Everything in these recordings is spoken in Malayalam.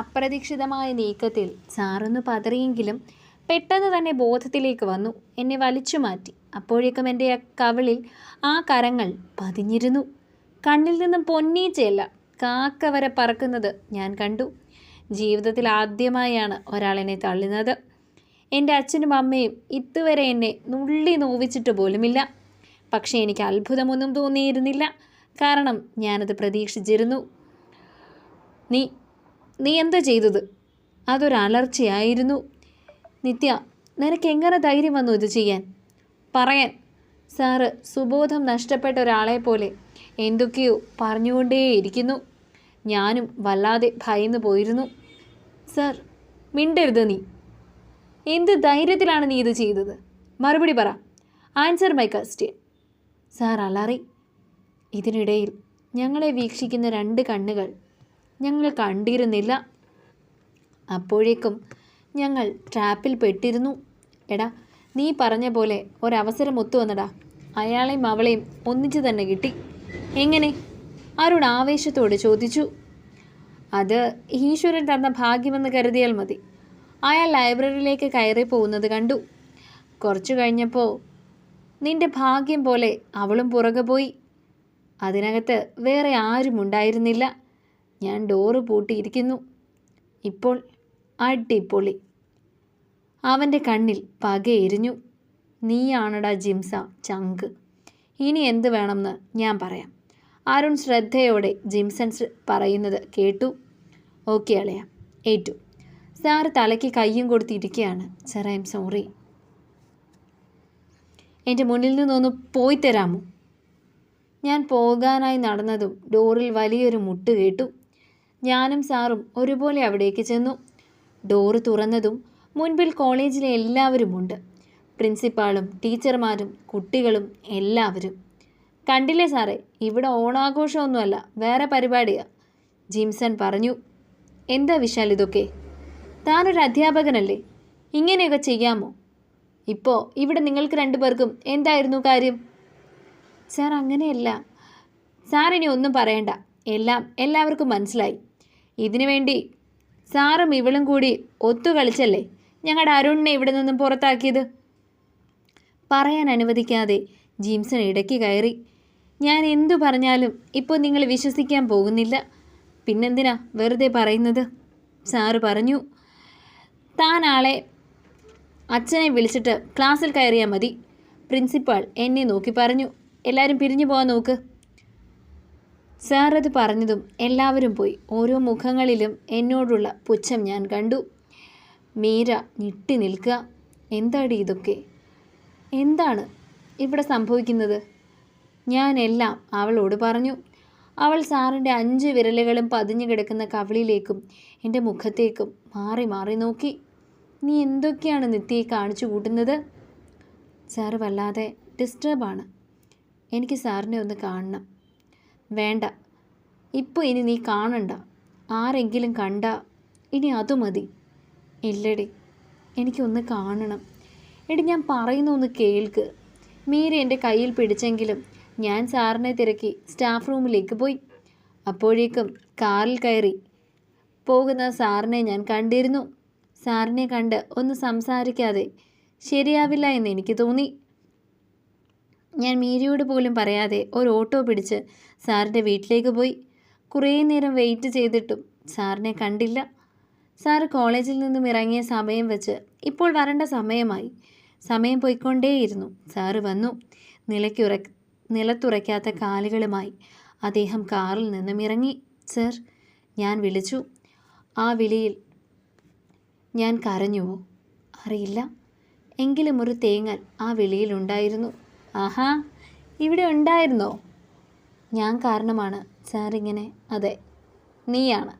അപ്രതീക്ഷിതമായ നീക്കത്തിൽ സാറൊന്ന് പതറിയെങ്കിലും പെട്ടെന്ന് തന്നെ ബോധത്തിലേക്ക് വന്നു എന്നെ വലിച്ചു മാറ്റി. അപ്പോഴേക്കും എന്റെ കവളിൽ ആ കരങ്ങൾ പതിഞ്ഞിരുന്നു. കണ്ണിൽ നിന്നും പൊന്നീച്ചയല്ല കാക്ക വരെ പറക്കുന്നത് ഞാൻ കണ്ടു. ജീവിതത്തിൽ ആദ്യമായാണ് ഒരാളെന്നെ തള്ളുന്നത്. എന്റെ അച്ഛനും അമ്മയും ഇതുവരെ എന്നെ നുള്ളി നോവിച്ചിട്ട് പോലുമില്ല. പക്ഷേ എനിക്ക് അത്ഭുതമൊന്നും തോന്നിയിരുന്നില്ല. കാരണം ഞാനത് പ്രതീക്ഷിച്ചിരുന്നു. നീ നീ എന്താ ചെയ്തത്? അതൊരു അലർച്ചയായിരുന്നു. നിത്യ നിനക്ക് എങ്ങനെ ധൈര്യം വന്നു ഇത് ചെയ്യാൻ? പറയാൻ. സാറ് സുബോധം നഷ്ടപ്പെട്ട ഒരാളെ പോലെ എന്തൊക്കെയോ പറഞ്ഞുകൊണ്ടേയിരിക്കുന്നു. ഞാനും വല്ലാതെ ഭയന്നു പോയിരുന്നു. സർ മിണ്ടരുത് നീ. എന്ത് ധൈര്യത്തിലാണ് നീ ഇത് ചെയ്തത്? മറുപടി പറ. Answer my question. സാർ അലറി. ഇതിനിടയിൽ ഞങ്ങളെ വീക്ഷിക്കുന്ന രണ്ട് കണ്ണുകൾ ഞങ്ങൾ കണ്ടിരുന്നില്ല. അപ്പോഴേക്കും ഞങ്ങൾ ട്രാപ്പിൽ പെട്ടിരുന്നു. എടാ നീ പറഞ്ഞ പോലെ ഒരവസരം ഒത്തു വന്നടാ. അയാളെയും അവളെയും ഒന്നിച്ചു തന്നെ കിട്ടി. എങ്ങനെ? ആരോട് ആവേശത്തോട് ചോദിച്ചു. അത് ഈശ്വരൻ തന്ന ഭാഗ്യമെന്ന് കരുതിയാൽ മതി. അയാൾ ലൈബ്രറിയിലേക്ക് കയറി പോകുന്നത് കണ്ടു. കുറച്ചു കഴിഞ്ഞപ്പോൾ നിന്റെ ഭാഗ്യം പോലെ അവളും പുറകെ പോയി. അതിനകത്ത് വേറെ ആരും ഉണ്ടായിരുന്നില്ല ഞാൻ ഡോറ് പൂട്ടിയിരിക്കുന്നു. ഇപ്പോൾ അടിപൊളി. അവന്റെ കണ്ണിൽ പകയെരിഞ്ഞു നീയാണടാ ജിംസ ചങ്ക്. ഇനി എന്ത് വേണമെന്ന് ഞാൻ പറയാം. അരുൺ ശ്രദ്ധയോടെ ജിംസൺ പറയുന്നത് കേട്ടു. ഓക്കെ അളയാ. ഏറ്റു. സാർ തലയ്ക്ക് കയ്യും കൊടുത്തിരിക്കുകയാണ് സാർ ഐ എം സോറി. എന്റെ മുന്നിൽ നിന്നൊന്ന് പോയി തരാമോ? ഞാൻ പോകാനായി നടന്നതും ഡോറിൽ വലിയൊരു മുട്ട് കേട്ടു. ഞാനും സാറും ഒരുപോലെ അവിടേക്ക് ചെന്നു. ഡോറ് തുറന്നതും മുൻപിൽ കോളേജിലെ എല്ലാവരുമുണ്ട്. പ്രിൻസിപ്പാളും ടീച്ചർമാരും കുട്ടികളും എല്ലാവരും. കണ്ടില്ലേ സാറേ ഇവിടെ ഓണാഘോഷമൊന്നുമല്ല വേറെ പരിപാടിയാ. ജിംസൺ പറഞ്ഞു. എന്താ വിശാൽ ഇതൊക്കെ? താനൊരു അധ്യാപകനല്ലേ? ഇങ്ങനെയൊക്കെ ചെയ്യാമോ? ഇപ്പോൾ ഇവിടെ നിങ്ങൾക്ക് രണ്ടുപേർക്കും എന്തായിരുന്നു കാര്യം? സാർ അങ്ങനെയല്ല. സാറിനി ഒന്നും പറയണ്ട. എല്ലാം എല്ലാവർക്കും മനസ്സിലായി. ഇതിനു വേണ്ടി സാറും ഇവളും കൂടി ഒത്തു കളിച്ചല്ലേ? ഞങ്ങളുടെ അരുണിനെ ഇവിടെ നിന്നും പുറത്താക്കിയത്? പറയാൻ അനുവദിക്കാതെ ജീംസൺ ഇടയ്ക്ക് കയറി. ഞാൻ എന്തു പറഞ്ഞാലും ഇപ്പോൾ നിങ്ങൾ വിശ്വസിക്കാൻ പോകുന്നില്ല. പിന്നെന്തിനാ വെറുതെ പറയുന്നത്? സാറ് പറഞ്ഞു താൻ ആളെ അച്ഛനെ വിളിച്ചിട്ട് ക്ലാസ്സിൽ കയറിയാൽ മതി. പ്രിൻസിപ്പാൾ എന്നെ നോക്കി പറഞ്ഞു. എല്ലാവരും പിരിഞ്ഞു പോകാൻ നോക്ക്. സാർ അത് പറഞ്ഞതും എല്ലാവരും പോയി. ഓരോ മുഖങ്ങളിലും എന്നോടുള്ള പുച്ഛം ഞാൻ കണ്ടു. മീര ഞെട്ടി നിൽക്കുക. എന്താടി ഇതൊക്കെ? എന്താണ് ഇവിടെ സംഭവിക്കുന്നത്? ഞാൻ എല്ലാം അവളോട് പറഞ്ഞു. അവൾ സാറിന്റെ അഞ്ച് വിരലുകളും പതിഞ്ഞു കിടക്കുന്ന കവിളിലേക്കും എന്റെ മുഖത്തേക്കും മാറി മാറി നോക്കി. നീ എന്തൊക്കെയാണ് നിത്യയെ കാണിച്ചു കൂട്ടുന്നത്? സാറ് വല്ലാതെ ഡിസ്റ്റർബാണ് എനിക്ക് സാറിനെ ഒന്ന് കാണണം. വേണ്ട. ഇപ്പോൾ ഇനി നീ കാണണ്ട. ആരെങ്കിലും കണ്ട ഇനി അതു മതി. ഇല്ലടി എനിക്കൊന്ന് കാണണം. എടി ഞാൻ പറയുന്ന ഒന്ന് കേൾക്ക്. മീര എന്റെ കയ്യിൽ പിടിച്ചെങ്കിലും ഞാൻ സാറിനെ തിരക്കി സ്റ്റാഫ് റൂമിലേക്ക് പോയി. അപ്പോഴേക്കും കാറിൽ കയറി. പോകുന്ന സാറിനെ ഞാൻ കണ്ടിരുന്നു. സാറിനെ കണ്ട് ഒന്ന് സംസാരിക്കാതെ ശരിയാവില്ല എന്ന് എനിക്ക് തോന്നി. ഞാൻ മീരിയോട് പോലും പറയാതെ ഒരു ഓട്ടോ പിടിച്ച് സാറിന്റെ വീട്ടിലേക്ക് പോയി. കുറേ നേരം വെയിറ്റ് ചെയ്തിട്ടും സാറിനെ കണ്ടില്ല. സാറ് കോളേജിൽ നിന്നും ഇറങ്ങിയ സമയം വെച്ച് ഇപ്പോൾ വരേണ്ട സമയമായി. സമയം പോയിക്കൊണ്ടേയിരുന്നു. സാറ് വന്നു. നിലയ്ക്കുറ നിലത്തുറയ്ക്കാത്ത കാലുകളുമായി അദ്ദേഹം കാറിൽ നിന്നും ഇറങ്ങി. സർ ഞാൻ വിളിച്ചു. ആ വിളിയിൽ ഞാൻ കരഞ്ഞുവോ? അറിയില്ല. എങ്കിലും ഒരു തേങ്ങൽ ആ വിളിയിലുണ്ടായിരുന്നു ആഹാ ഇവിടെ ഉണ്ടായിരുന്നോ? ഞാൻ കാരണമാണ് സാർ ഇങ്ങനെ അതെ നീയാണ്.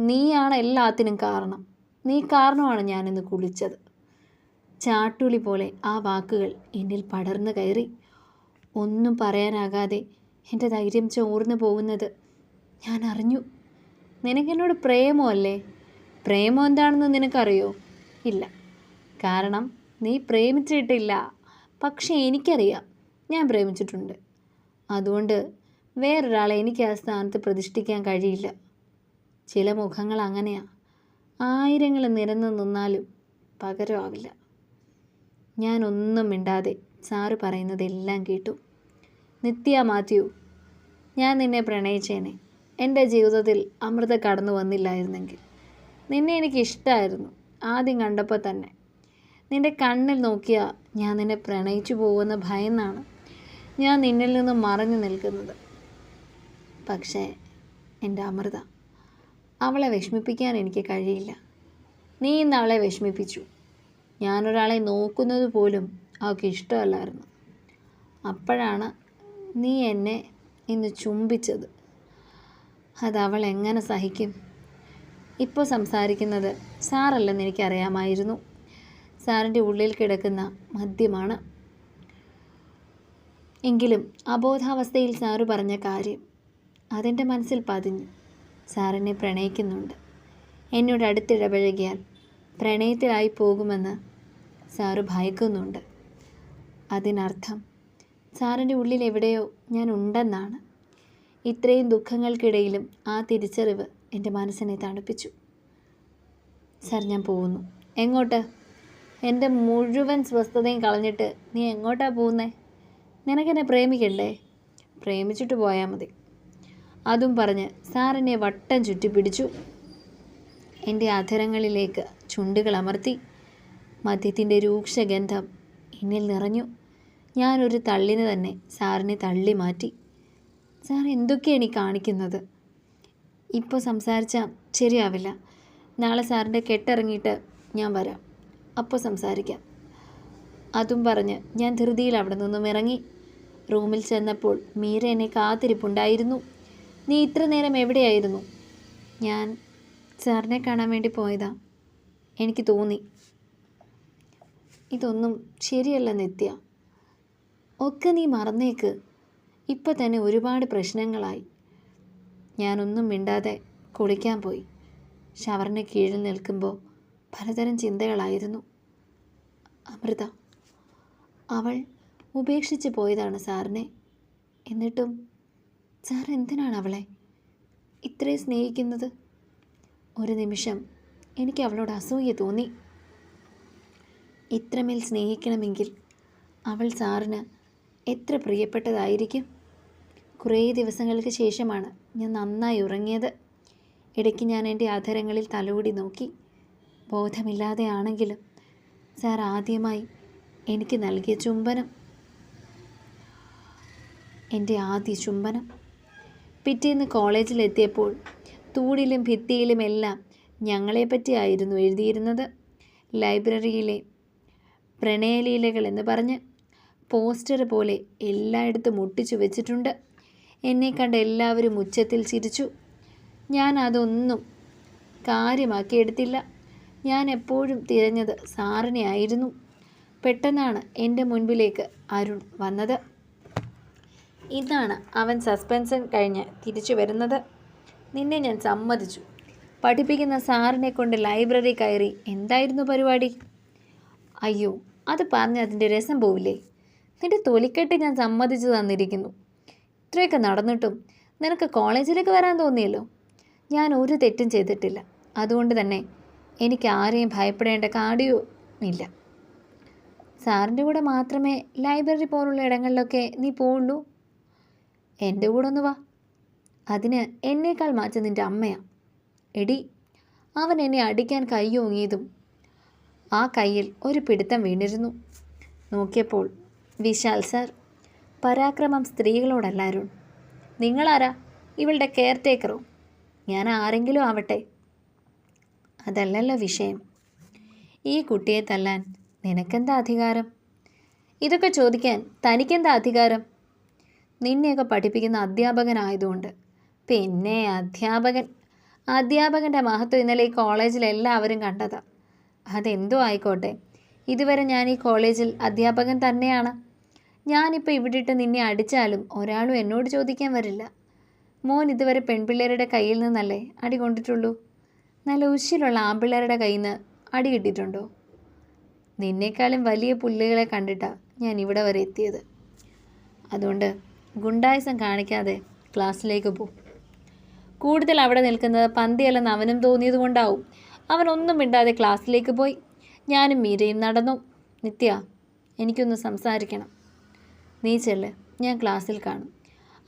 നീയാണ് എല്ലാത്തിനും കാരണം. നീ കാരണമാണ് ഞാനിന്ന് കുളിച്ചത്. ചാട്ടുളി പോലെ ആ വാക്കുകൾ എന്നിൽ പടർന്നു കയറി. ഒന്നും പറയാനാകാതെ എന്റെ ധൈര്യം ചോർന്നു പോകുന്നത് ഞാൻ അറിഞ്ഞു. നിനക്കെന്നോട് പ്രേമോ അല്ലേ? പ്രേമോ എന്താണെന്ന് നിനക്കറിയോ? ഇല്ല. കാരണം നീ പ്രേമിച്ചിട്ടില്ല. പക്ഷേ എനിക്കറിയാം. ഞാൻ പ്രേമിച്ചിട്ടുണ്ട്. അതുകൊണ്ട് വേറൊരാളെ എനിക്ക് ആ സ്ഥാനത്ത് പ്രതിഷ്ഠിക്കാൻ കഴിയില്ല. ചില മുഖങ്ങൾ അങ്ങനെയാ. ആയിരങ്ങൾ നിരന്ന് നിന്നാലും പകരമാവില്ല ഞാനൊന്നും മിണ്ടാതെ സാറ് പറയുന്നതെല്ലാം കേട്ടു. നിത്യ മാത്യു ഞാൻ നിന്നെ പ്രണയിച്ചേനെ. എന്റെ ജീവിതത്തിൽ അമൃത കടന്നു വന്നില്ലായിരുന്നെങ്കിൽ. നിന്നെ എനിക്ക് ഇഷ്ടമായിരുന്നു ആദ്യം കണ്ടപ്പോൾ തന്നെ. നിന്റെ കണ്ണിൽ നോക്കിയാൽ ഞാൻ നിന്നെ പ്രണയിച്ചു പോകുമെന്ന് ഭയന്നാണ് ഞാൻ നിന്നിൽ നിന്ന് മറഞ്ഞു നിൽക്കുന്നത്. പക്ഷേ എന്റെ അമൃത അവളെ വിഷമിപ്പിക്കാൻ എനിക്ക് കഴിയില്ല. നീ ഇന്ന് അവളെ വിഷമിപ്പിച്ചു. ഞാനൊരാളെ നോക്കുന്നത് പോലും അവൾക്ക് ഇഷ്ടമല്ലായിരുന്നു. അപ്പോഴാണ് നീ എന്നെ ഇന്ന് ചുംബിച്ചത്. അത് അവൾ എങ്ങനെ സഹിക്കും? ഇപ്പോൾ സംസാരിക്കുന്നത് സാറല്ലെന്ന് എനിക്കറിയാമായിരുന്നു. സാറിന്റെ ഉള്ളിൽ കിടക്കുന്ന മദ്യമാണ്. എങ്കിലും അബോധാവസ്ഥയിൽ സാറ് പറഞ്ഞ കാര്യം അതെന്റെ മനസ്സിൽ പതിഞ്ഞു. സാറിനെ പ്രണയിക്കുന്നുണ്ട്. എന്നോട് അടുത്തിടപഴകിയാൽ പ്രണയത്തിലായി പോകുമെന്ന് സാറ് ഭയക്കുന്നുണ്ട്. അതിനർത്ഥം സാറിന്റെ ഉള്ളിൽ എവിടെയോ ഞാൻ ഉണ്ടെന്നാണ്. ഇത്രയും ദുഃഖങ്ങൾക്കിടയിലും ആ തിരിച്ചറിവ് എന്റെ മനസ്സിനെ തണുപ്പിച്ചു. സാർ ഞാൻ പോകുന്നു. എങ്ങോട്ട്? എന്റെ മുഴുവൻ സ്വസ്ഥതയും കളഞ്ഞിട്ട് നീ എങ്ങോട്ടാ പോകുന്നേ? നിനക്കെന്നെ പ്രേമിക്കണ്ടേ? പ്രേമിച്ചിട്ട് പോയാൽ മതി. അതും പറഞ്ഞ് സാറിനെ വട്ടം ചുറ്റിപ്പിടിച്ചു. എന്റെ അധരങ്ങളിലേക്ക് ചുണ്ടുകൾ അമർത്തി. മദ്യത്തിന്റെ രൂക്ഷഗന്ധം എന്നിൽ നിറഞ്ഞു. ഞാനൊരു തള്ളിന് തന്നെ സാറിനെ തള്ളി മാറ്റി. സാർ എന്തൊക്കെയാണ് ഈ കാണിക്കുന്നത്? ഇപ്പോൾ സംസാരിച്ചാൽ ശരിയാവില്ല. നാളെ സാറിന്റെ കെട്ടിറങ്ങിയിട്ട് ഞാൻ വരാം. അപ്പോൾ സംസാരിക്കാം. അതും പറഞ്ഞ് ഞാൻ ധൃതിയിൽ അവിടെ നിന്നും ഇറങ്ങി. റൂമിൽ ചെന്നപ്പോൾ മീര എന്നെ കാത്തിരിപ്പുണ്ടായിരുന്നു. നീ ഇത്ര നേരം എവിടെയായിരുന്നു? ഞാൻ സാറിനെ കാണാൻ വേണ്ടി പോയതാ എനിക്ക് തോന്നി. ഇതൊന്നും ശരിയല്ല നിത്യ. ഒക്കെ നീ മറന്നേക്ക്. ഇപ്പം തന്നെ ഒരുപാട് പ്രശ്നങ്ങളായി. ഞാനൊന്നും മിണ്ടാതെ കുളിക്കാൻ പോയി. ഷവറിന് കീഴിൽ നിൽക്കുമ്പോൾ പലതരം ചിന്തകളായിരുന്നു. അമൃത അവൾ ഉപേക്ഷിച്ച് പോയതാണ് സാറിനെ. എന്നിട്ടും സാർ എന്തിനാണ് അവളെ ഇത്രയും സ്നേഹിക്കുന്നത്? ഒരു നിമിഷം എനിക്ക് അവളോട് അസൂയ തോന്നി. ഇത്രമേൽ സ്നേഹിക്കണമെങ്കിൽ അവൾ സാറിന് എത്ര പ്രിയപ്പെട്ടതായിരിക്കും? കുറേ ദിവസങ്ങൾക്ക് ശേഷമാണ് ഞാൻ നന്നായി ഉറങ്ങിയത്. ഇടയ്ക്ക് ഞാൻ എന്റെ ആധാരങ്ങളിൽ തലോടി നോക്കി. ബോധമില്ലാതെ ആണെങ്കിലും സാർ ആദ്യമായി എനിക്ക് നൽകിയ ചുംബനം. എന്റെ ആദ്യ ചുംബനം. പിറ്റേന്ന് കോളേജിലെത്തിയപ്പോൾ തൂണിലും ഭിത്തിയിലുമെല്ലാം ഞങ്ങളെപ്പറ്റിയായിരുന്നു എഴുതിയിരുന്നത്. ലൈബ്രറിയിലെ പ്രണയലീലകൾ എന്ന് പറഞ്ഞ് പോസ്റ്റർ പോലെ എല്ലായിടത്തും ഒട്ടിച്ചു വെച്ചിട്ടുണ്ട്. എന്നെ കണ്ട എല്ലാവരും ഉച്ചത്തിൽ ചിരിച്ചു. ഞാൻ അതൊന്നും കാര്യമാക്കിയെടുത്തില്ല. ഞാൻ എപ്പോഴും തിരഞ്ഞത് സാറിനെ ആയിരുന്നു. പെട്ടെന്നാണ് എന്റെ മുൻപിലേക്ക് അരുൺ വന്നത്. ഇതാണ് അവൻ സസ്പെൻഷൻ കഴിഞ്ഞ് തിരിച്ചു വരുന്നത്. നിന്നെ ഞാൻ സമ്മതിച്ചു. പഠിപ്പിക്കുന്ന സാറിനെ കൊണ്ട് ലൈബ്രറി കയറി എന്തായിരുന്നു പരിപാടി? അയ്യോ അത് പറഞ്ഞ് അതിന്റെ രസം പോവില്ലേ? നിന്റെ തൊലിക്കെട്ട് ഞാൻ സമ്മതിച്ചു തന്നിരിക്കുന്നു. ഇത്രയൊക്കെ നടന്നിട്ടും നിനക്ക് കോളേജിലേക്ക് വരാൻ തോന്നിയല്ലോ? ഞാൻ ഒരു തെറ്റും ചെയ്തിട്ടില്ല. അതുകൊണ്ട് തന്നെ എനിക്ക് ആരെയും ഭയപ്പെടേണ്ട കാര്യവും ഇല്ല. സാറിന്റെ കൂടെ മാത്രമേ ലൈബ്രറി പോലുള്ള ഇടങ്ങളിലൊക്കെ നീ പോവുള്ളൂ. എന്റെ കൂടെ ഒന്ന് വാ. അതിന് എന്നേക്കാൾ മാറ്റം നിന്റെ അമ്മയാണ് എടി അവൻ എന്നെ അടിക്കാൻ കൈയോങ്ങിയതും ആ കയ്യിൽ ഒരു പിടുത്തം വീണിരുന്നു. നോക്കിയപ്പോൾ വിശാൽ സാർ പരാക്രമം സ്ത്രീകളോടല്ല അരുൺ നിങ്ങളാരാ? ഇവളുടെ കെയർ ടേക്കറോ ഞാൻ ആരെങ്കിലും ആവട്ടെ? അതല്ലല്ലോ വിഷയം. ഈ കുട്ടിയെ തല്ലാൻ നിനക്കെന്താ അധികാരം? ഇതൊക്കെ ചോദിക്കാൻ തനിക്കെന്താ അധികാരം? നിന്നെയൊക്കെ പഠിപ്പിക്കുന്ന അധ്യാപകനായതുകൊണ്ട്. പിന്നെ അധ്യാപകൻ അധ്യാപകന്റെ മഹത്വം ഇന്നലെ ഈ കോളേജിൽ എല്ലാവരും കണ്ടതാ. അതെന്തോ ആയിക്കോട്ടെ. ഇതുവരെ ഞാൻ ഈ കോളേജിൽ അധ്യാപകൻ തന്നെയാണ്. ഞാനിപ്പോൾ ഇവിടിട്ട് നിന്നെ അടിച്ചാലും ഒരാളും എന്നോട് ചോദിക്കാൻ വരില്ല. മോൻ ഇതുവരെ പെൺപിള്ളേരുടെ കയ്യിൽ നിന്നല്ലേ അടി കൊണ്ടിട്ടുള്ളൂ? നല്ല ഉശിലുള്ള ആമ്പിള്ളേരുടെ കയ്യിൽ നിന്ന് അടി കിട്ടിയിട്ടുണ്ടോ? നിന്നേക്കാളും വലിയ പുല്ലുകളെ കണ്ടിട്ടാണ് ഞാൻ ഇവിടെ വരെ എത്തിയത്. അതുകൊണ്ട് ഗുണ്ടായുസം കാണിക്കാതെ ക്ലാസ്സിലേക്ക് പോ. കൂടുതൽ അവിടെ നിൽക്കുന്നത് പന്തിയല്ലെന്ന് അവനും തോന്നിയത് കൊണ്ടാവും. അവൻ ഒന്നും മിണ്ടാതെ ക്ലാസ്സിലേക്ക് പോയി. ഞാനും മീരയും നടന്നു. നിത്യ എനിക്കൊന്ന് സംസാരിക്കണം. നീ ചെല്ല് ഞാൻ ക്ലാസ്സിൽ കാണും.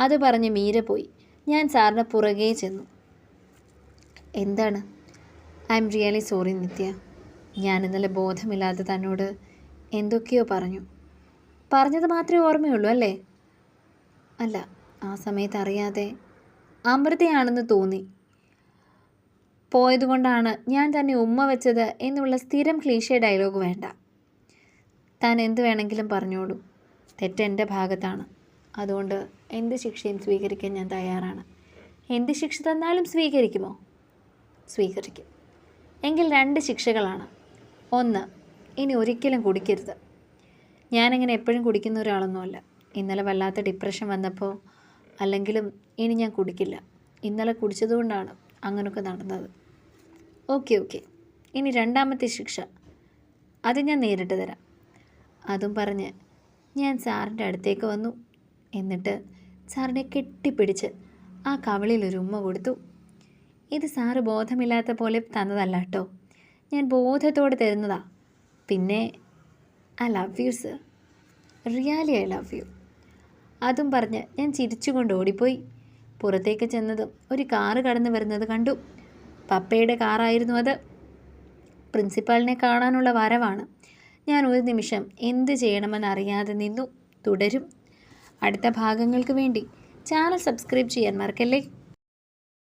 അത് പറഞ്ഞ് മീര പോയി. ഞാൻ സാറിന് പുറകെ ചെന്നു. എന്താണ്? I'm really sorry Nithya. ഞാൻ ഇന്നലെ ബോധമില്ലാതെ തന്നോട് എന്തൊക്കെയോ പറഞ്ഞു. പറഞ്ഞത് മാത്രമേ ഓർമ്മയുള്ളൂ അല്ലേ? അല്ല ആ സമയത്ത് അറിയാതെ അമൃതയാണെന്ന് തോന്നി. പോയതുകൊണ്ടാണ് ഞാൻ തന്നെ ഉമ്മ വെച്ചത് എന്നുള്ള സ്ഥിരം ക്ലീശേ ഡയലോഗ് വേണ്ട. താൻ എന്ത് വേണമെങ്കിലും പറഞ്ഞോളൂ. തെറ്റ് എന്റെ ഭാഗത്താണ്. അതുകൊണ്ട് എന്ത് ശിക്ഷയും സ്വീകരിക്കാൻ ഞാൻ തയ്യാറാണ്. എന്ത് ശിക്ഷ തന്നാലും സ്വീകരിക്കുമോ? സ്വീകരിക്കും. എങ്കിൽ രണ്ട് ശിക്ഷകളാണ്. ഒന്ന് ഇനി ഒരിക്കലും കുടിക്കരുത്. ഞാനിങ്ങനെ എപ്പോഴും കുടിക്കുന്ന ഒരാളൊന്നുമല്ല. ഇന്നലെ വല്ലാത്ത ഡിപ്രഷൻ വന്നപ്പോൾ അല്ലെങ്കിലും ഇനി ഞാൻ കുടിക്കില്ല. ഇന്നലെ കുടിച്ചതുകൊണ്ടാണ് അങ്ങനെയൊക്കെ നടന്നത്. Okay okay. ഇനി രണ്ടാമത്തെ ശിക്ഷ. അത് ഞാൻ നേരിട്ട് തരാം. അതും പറഞ്ഞ് ഞാൻ സാറിന്റെ അടുത്തേക്ക് വന്നു. എന്നിട്ട് സാറിനെ കെട്ടിപ്പിടിച്ച് ആ കവളിയിൽ ഒരു ഉമ്മ കൊടുത്തു. ഇത് സാറ് ബോധമില്ലാത്ത പോലെ തന്നതല്ല കേട്ടോ. ഞാൻ ബോധത്തോടെ തരുന്നതാ. പിന്നെ I love you sir really I love you അതും പറഞ്ഞ് ഞാൻ ചിരിച്ചുകൊണ്ട് ഓടിപ്പോയി. പുറത്തേക്ക് ചെന്നതും ഒരു കാറ് കടന്നു വരുന്നത് കണ്ടു. പപ്പയുടെ കാറായിരുന്നു അത്. പ്രിൻസിപ്പാളിനെ കാണാനുള്ള വരവാണ്. ഞാൻ ഒരു നിമിഷം എന്ത് ചെയ്യണമെന്ന് അറിയാതെ നിന്നു. തുടരും. അടുത്ത ഭാഗങ്ങൾക്ക് വേണ്ടി ചാനൽ സബ്സ്ക്രൈബ് ചെയ്യാൻ മറക്കല്ലേ?